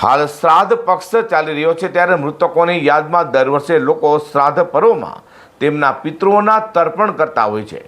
હાલ શ્રાદ્ધ પક્ષ ચાલી રહ્યો છે ત્યારે મૃતકોની યાદમાં દર વર્ષે લોકો શ્રાદ્ધ પર્વમાં તેમના પિતૃઓના તર્પણ કરતા હોય છે.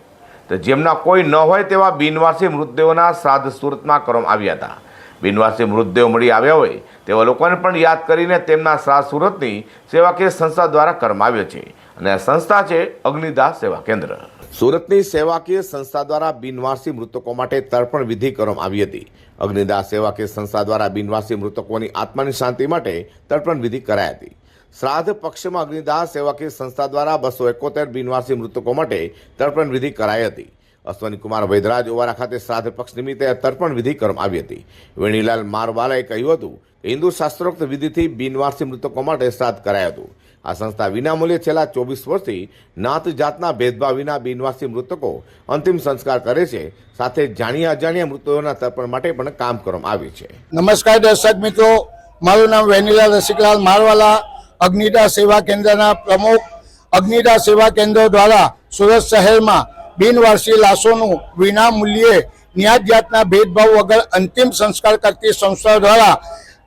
તો જેમના કોઈ ન હોય તેવા બિનવાસી મૃતદેહોના શ્રાદ્ધ સુરતમાં કરવામાં આવ્યા હતા. બિનવાસી મૃતદેહ મળી આવ્યા હોય તેવા લોકોને પણ યાદ કરીને તેમના શ્રાદ્ધ સુરતની સેવાકીય સંસ્થા દ્વારા કરવામાં આવ્યો છે. અને આ સંસ્થા છે અગ્નિદાસ સેવા કેન્દ્ર. સુરતની સેવાકીય સંસ્થા દ્વારા બિનવાસી મૃતકો માટે તર્પણ વિધિ કરવામાં આવી હતી. અગ્નિદાસ સેવાકીય સંસ્થા દ્વારા બિનવાસી મૃતકોની આત્માની શાંતિ માટે તર્પણ વિધિ કરાઈ હતી. શ્રાદ્ધ પક્ષમાં અગ્નિદાસ સેવાકીય સંસ્થા દ્વારા બસો એકોતેર બિનવાસી મૃતકો માટે તર્પણ વિધિ કરાઈ હતી. અશ્વની કુમાર વૈદરાજ ઓવારા ખાતે શ્રાદ્ધ પક્ષ નિમિત્તે તર્પણ વિધિ કરવામાં આવી હતી. વેણીલાલ મારવાલાએ કહ્યું હતું કે હિન્દુ શાસ્ત્રોક્ત વિધિથી બિનવાસી મૃતકો માટે શ્રાદ્ધ કરાયું હતું. આ સંસ્થા વિનામૂલ્યે છેલ્લા ચોવીસ વર્ષથી નાત જાતના ભેદભાવ વિના બિનવાસી મૃતકો અંતિમ સંસ્કાર કરે છે. સાથે જાણ્યા અજાણ્યા મૃતકોના તર્પણ માટે પણ કામ કરવામાં આવ્યું છે. નમસ્કાર દર્શક મિત્રો, મારું નામ વેનીલા રસિકલાલ મારવાલા, અગ્નિદા સેવા કેન્દ્રના પ્રમુખ. અગ્નિદા સેવા કેન્દ્ર દ્વારા સુરત શહેરમાં બિનવારસી લાશોનું વિના મૂલ્યે ન્યાજ જાતના ભેદભાવ વગર અંતિમ સંસ્કાર કરતી સંસ્થા દ્વારા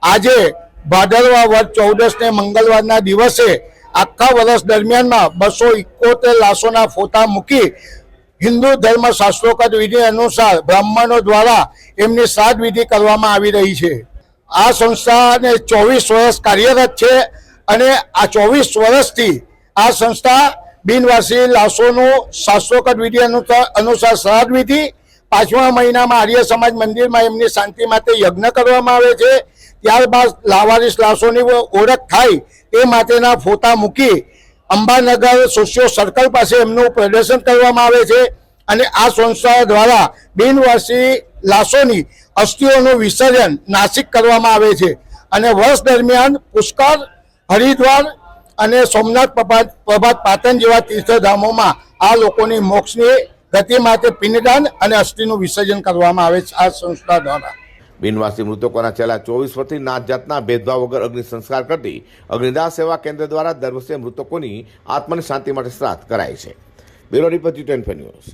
આજે ભાદરવા વર્ષ ચૌદસને મંગળવારના દિવસે આખા વર્ષ દરમિયાનમાં બસો ઇકોતેર લાશોના ફોટા મૂકી હિન્દુ ધર્મ શાસ્ત્રોકત વિધિ અનુસાર બ્રાહ્મણો દ્વારા એમની શ્રાદ્ધ વિધિ કરવામાં આવી રહી છે. આ સંસ્થાને ચોવીસ વર્ષ કાર્યરત છે અને આ ચોવીસ વર્ષથી આ સંસ્થા બિનવાસી લાશોનું શાસ્ત્રોકત વિધિ અનુસાર શ્રાદ્ધ વિધિ પાંચમા મહિનામાં આર્ય સમાજ મંદિરમાં એમની શાંતિ માટે યજ્ઞ કરવામાં આવે છે. ત્યારબાદ લાવારીસ લાશોની ઓળખ થાય એ માટેના ફોટા મૂકી અંબાનગર સોશિયો સર્કલ પાસે એમનું પ્રદર્શન કરવામાં આવે છે અને આ સંસ્થા દ્વારા બિનવાસી લાશોની અસ્થિઓનું વિસર્જન નાસિક કરવામાં આવે છે. અને વર્ષ દરમિયાન પુષ્કર હરિદ્વાર અને સોમનાથ પ્રભાત પ્રભાત પાટણ જેવા તીર્થધામોમાં આ લોકોની મોક્ષની ગતિ માટે પિંડદાન અને અસ્થિનું વિસર્જન કરવામાં આવે છે આ સંસ્થા દ્વારા. બિનવાસી મૃતકોના છેલ્લા ચોવીસ વર્ષથી નાત જાતના ભેદભાવ વગર અગ્નિ સંસ્કાર કરતી અગ્નિદાસ સેવા કેન્દ્ર દ્વારા દર વર્ષે મૃતકોની આત્માની શાંતિ માટે શ્રાદ્ધ કરાય છે. Bureau report news.